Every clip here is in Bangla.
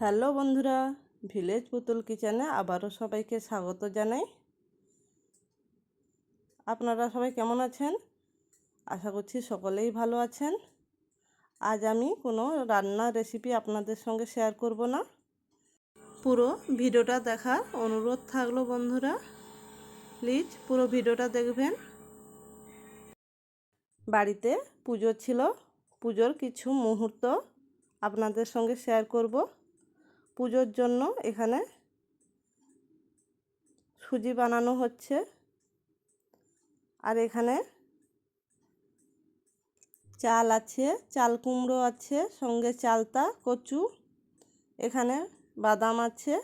হ্যালো বন্ধুরা, ভিলেজ পুতুল কিচেনে আবারও সবাইকে স্বাগত জানাই। আপনারা সবাই কেমন আছেন? আশা করছি সকলেই ভালো আছেন। আজ আমি কোনো রান্নার রেসিপি আপনাদের সঙ্গে শেয়ার করব না। পুরো ভিডিওটা দেখার অনুরোধ থাকল বন্ধুরা। প্লিজ পুরো ভিডিওটা দেখবেন। বাড়িতে পুজো ছিল। পুজোর কিছু মুহূর্ত আপনাদের সঙ্গে শেয়ার করব। পুজোর জন্য এখানে সুজি বানানো হচ্ছে। আর এখানে চাল আছে, চাল কুমড়ো আছে, সঙ্গে চালতা, কচু, এখানে বাদাম আছে।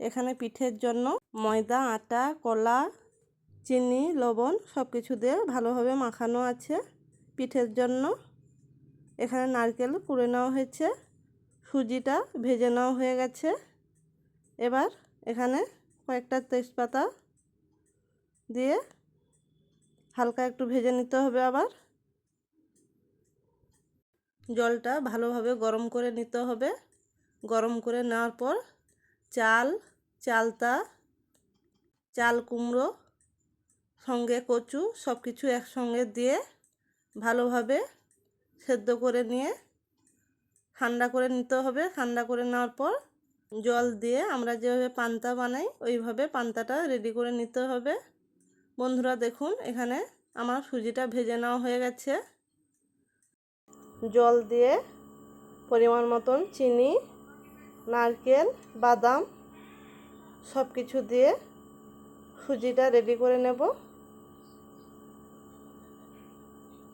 এখানে পিঠের জন্য ময়দা, আটা, কলা, চিনি, লবণ সব কিছু দিয়ে ভালোভাবে মাখানো আছে। পিঠের জন্য এখানে নারকেল কুড়ে নেওয়া হয়েছে। সুজিটা ভেজে নেওয়া হয়ে গেছে। এবার এখানে কয়েকটা তেজপাতা দিয়ে হালকা একটু ভেজে নিতে হবে আবার। জলটা ভালোভাবে গরম করে নিতে হবে। গরম করে নেওয়ার পর চাল, চালতা, চাল কুমড়ো, সঙ্গে কচু সব কিছু একসঙ্গে দিয়ে ভালোভাবে সেদ্ধ করে নিয়ে ঠান্ডা করে নিতে হবে। ঠান্ডা করে নেওয়ার পর জল দিয়ে আমরা যেভাবে পান্তা বানাই, ওইভাবে পান্তাটা রেডি করে নিতে হবে। বন্ধুরা দেখুন, এখানে আমার সুজিটা ভেজে নেওয়া হয়ে গেছে। জল দিয়ে পরিমাণ মতন চিনি, নারকেল, বাদাম সব কিছু দিয়ে সুজিটা রেডি করে নেব।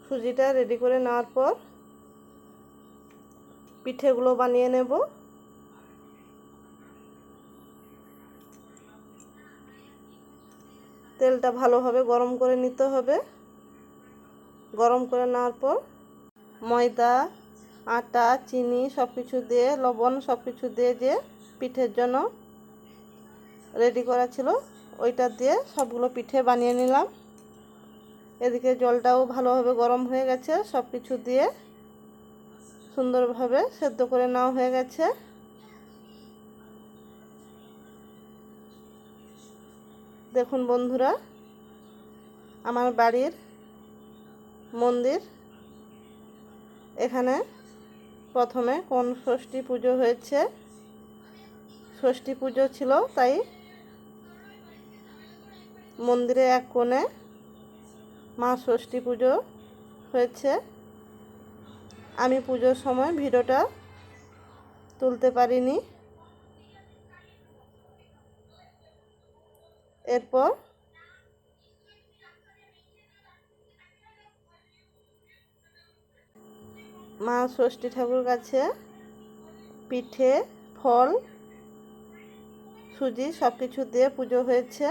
সুজিটা রেডি করে নেওয়ার পর পিঠেগুলো বানিয়ে নেব। তেলটা ভালোভাবে গরম করে নিতে হবে। গরম করে নেওয়ার পর ময়দা, আটা, চিনি সব কিছু দিয়ে, লবণ সব কিছু দিয়ে যে পিঠের জন্য রেডি করা ছিল, ওইটা দিয়ে সবগুলো পিঠে বানিয়ে নিলাম। এদিকে জলটাও ভালোভাবে গরম হয়ে গেছে সব কিছু দিয়ে সুন্দরভাবে সেদ্ধ করে নেওয়া হয়ে গেছে। দেখুন বন্ধুরা, আমার বাড়ির মন্দির, এখানে প্রথমে কোন ষষ্ঠী পুজো হয়েছে? ষষ্ঠী পুজো ছিল, তাই মন্দিরে এক কোণে মা ষষ্ঠী পুজো হয়েছে। আমি পুজোর সময় ভিডিওটা তুলতে পারিনি। এরপর মা ষষ্ঠী ঠাকুর কাছে পিঠে, ফল, সুজি সব কিছু দিয়ে পুজো হয়েছে।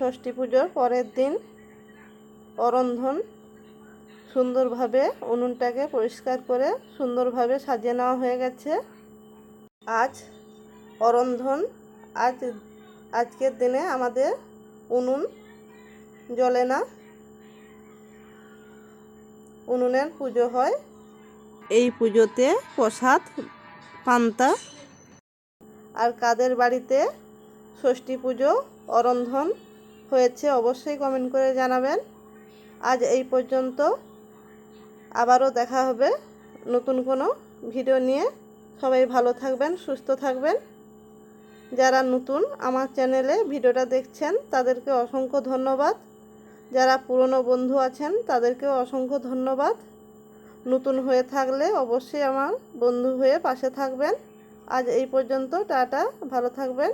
ষষ্ঠী পুজোর পরের দিন অরন্ধন সুন্দরভাবে উনুনটাকে পরিষ্কার করে সুন্দরভাবে সাজিয়ে নেওয়া হয়ে গেছে। আজ অরন্ধন, আজ, আজকের দিনে আমাদের উনুন জ্বলে না। উনুনের পুজো হয়। এই পুজোতে প্রসাদ, পান্তা আর কাদের বাড়িতে ষষ্ঠী পুজো, অরন্ধন হয়েছে, অবশ্যই কমেন্ট করে জানাবেন। আজ এই পর্যন্ত। আবারও দেখা হবে নতুন কোনো ভিডিও নিয়ে। সবাই ভালো থাকবেন, সুস্থ থাকবেন। যারা নতুন আমার চ্যানেলে ভিডিওটা দেখছেন, তাদেরকে অসংখ্য ধন্যবাদ। যারা পুরনো বন্ধু আছেন, তাদেরকেও অসংখ্য ধন্যবাদ। নতুন হয়ে থাকলে অবশ্যই আমার বন্ধু হয়ে পাশে থাকবেন। আজ এই পর্যন্ত, টাটা, ভালো থাকবেন।